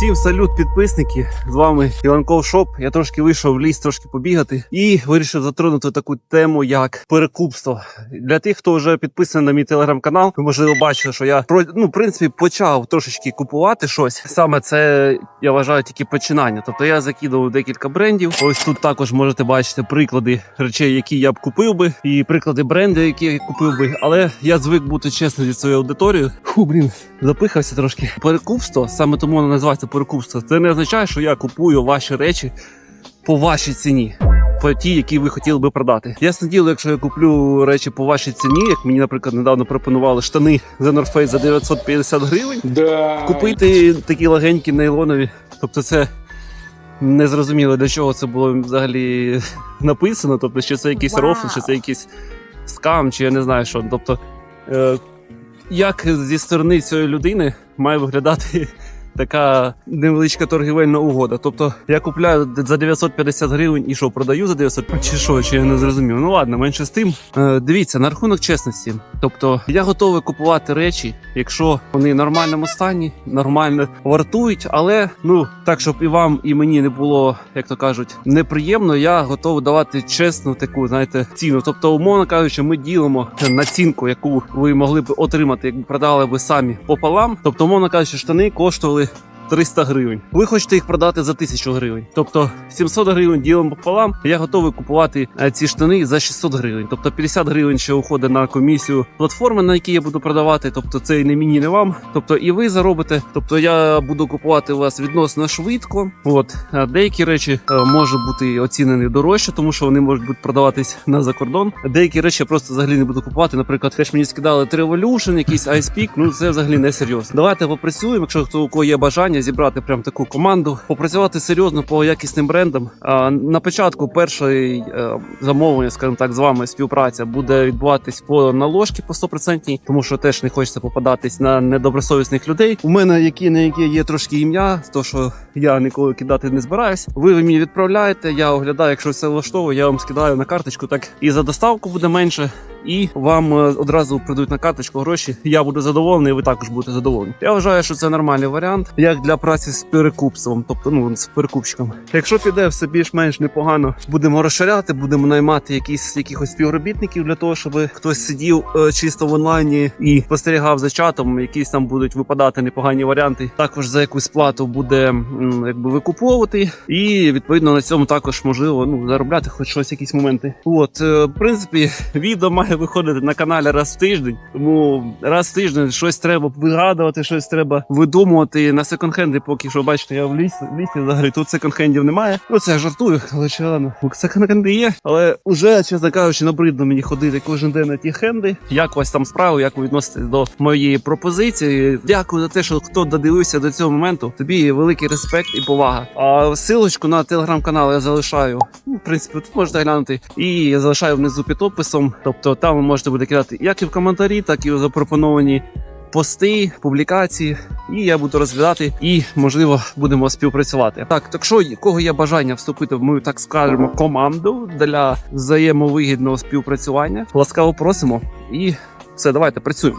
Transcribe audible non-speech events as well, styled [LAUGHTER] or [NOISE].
Всім салют, підписники! З вами Іванков Шоп. Я трошки вийшов в ліс, трошки побігати і вирішив затронути таку тему, як перекупство. Для тих, хто вже підписаний на мій телеграм-канал, ви можливо бачили, що я ну, в принципі почав трошечки купувати щось. Саме це я вважаю тільки починання. Тобто я закидував декілька брендів. Ось тут також можете бачити приклади речей, які я б купив би, і приклади брендів, які я купив би. Але я звик бути чесним зі своєю аудиторією. Фу, блін, запихався трошки. Перекупство, саме тому воно називається перекупство. Це не означає, що я купую ваші речі по вашій ціні. По ті, які ви хотіли би продати. Ясне діло, якщо я куплю речі по вашій ціні, як мені, наприклад, недавно пропонували штани The North Face за 950 гривень, Да. купити такі легенькі нейлонові. Тобто, це не зрозуміло для чого це було взагалі написано. Тобто, чи це якийсь Вау. рофл, чи це якийсь скам, чи я не знаю що. Тобто, е, як зі сторони цієї людини має виглядати така невеличка торгівельна угода. Тобто я купляю за 950 гривень і що, продаю за 900 чи що, чи я не зрозумів. Ну ладно, менше з тим. Е, дивіться, на рахунок чесності. Тобто я готовий купувати речі, якщо вони в нормальному стані, нормально вартують, але ну так, щоб і вам, і мені не було, як то кажуть, неприємно, я готовий давати чесну таку, знаєте, ціну. Тобто, умовно кажучи, ми ділимо націнку, яку ви могли б отримати, якби продали би самі пополам. Тобто, умовно кажучи, штани коштували. Коли 300 гривень. Ви хочете їх продати за 1000 гривень. Тобто 700 гривень ділимо пополам. Я готовий купувати е, ці штани за 600 гривень. Тобто 50 гривень ще уходить на комісію платформи, на якій я буду продавати. Тобто це і не мені, не вам. Тобто і ви заробите. Тобто я буду купувати вас відносно швидко. От деякі речі е, можуть бути оцінені дорожче, тому що вони можуть бути продаватись на закордон. Деякі речі я просто взагалі не буду купувати. Наприклад, теж мені скидали Revolution, якийсь Peak, Ну це взагалі не серйозно. Давайте попрацюємо, якщо хто у кого є бажання зібрати прям таку команду, попрацювати серйозно по якісним брендам. На початку першої е, замовлення, скажімо так, з вами співпраця буде відбуватись по наложці по 100%, тому що теж не хочеться попадатись на недобросовісних людей. У мене які на які є трошки ім'я, то що я ніколи кидати не збираюсь. Ви мені відправляєте, я оглядаю, якщо все влаштовує, я вам скидаю на карточку. Так і за доставку буде менше. І вам е, одразу прийдуть на карточку гроші. Я буду задоволений, і ви також будете задоволені. Я вважаю, що це нормальний варіант, як для праці з перекупством, тобто ну з перекупщиком. Якщо піде все більш-менш непогано, будемо розширяти, будемо наймати якісь якихось співробітників для того, щоб хтось сидів е, чисто в онлайні і спостерігав за чатом. Якісь там будуть випадати непогані варіанти. Також за якусь плату буде якби викуповувати, і відповідно на цьому також можливо ну заробляти хоч щось, якісь моменти. От е, в принципі, відео має [LAUGHS] виходити на каналі раз в тиждень. Тому раз в тиждень щось треба вигадувати, щось треба видумувати на секонд-хенди. Поки що бачите, я в лісі, в лісі взагалі тут секонд-хендів немає. Ну це я жартую, [LAUGHS] але чи ладно. Секонд-хенди є, але уже чесно кажучи, набридно мені ходити кожен день на ті хенди. Як вас там справи, як ви відноситесь до моєї пропозиції? Дякую за те, що хто додивився до цього моменту. Тобі великий респект і повага. А силочку на телеграм-канал я залишаю. Ну, в принципі, тут можете глянути. І я залишаю внизу під описом. Тобто там ви можете буде кидати як і в коментарі, так і в запропоновані пости, публікації. І я буду розглядати і, можливо, будемо співпрацювати. Так, так що кого є бажання вступити в мою, так скажемо, команду для взаємовигідного співпрацювання, ласкаво просимо. І все, давайте працюємо.